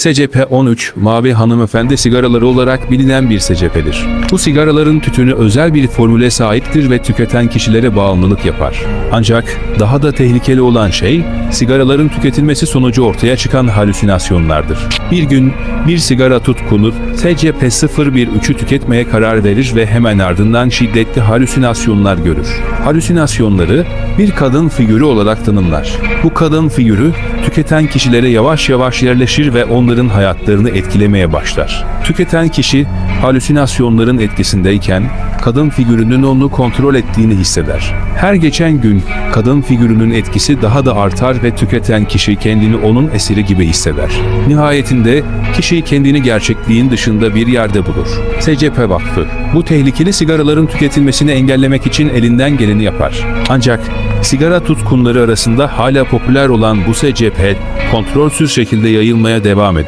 SCP-13, Mavi Hanımefendi sigaraları olarak bilinen bir SCP'dir. Bu sigaraların tütünü özel bir formüle sahiptir ve tüketen kişilere bağımlılık yapar. Ancak daha da tehlikeli olan şey, sigaraların tüketilmesi sonucu ortaya çıkan halüsinasyonlardır. Bir gün bir sigara tutkunur, SCP-013'ü tüketmeye karar verir ve hemen ardından şiddetli halüsinasyonlar görür. Halüsinasyonları bir kadın figürü olarak tanımlar. Bu kadın figürü tüketen kişilere yavaş yavaş yerleşir ve onların hayatlarını etkilemeye başlar. Tüketen kişi halüsinasyonların etkisindeyken kadın figürünün onu kontrol ettiğini hisseder. Her geçen gün kadın figürünün etkisi daha da artar ve tüketen kişi kendini onun esiri gibi hisseder. Nihayetinde kişi kendini gerçekliğin dışında bir yerde bulur. SCP Vakfı bu tehlikeli sigaraların tüketilmesini engellemek için elinden geleni yapar. Ancak sigara tutkunları arasında hala popüler olan bu SCP kontrolsüz şekilde yayılmaya devam eder.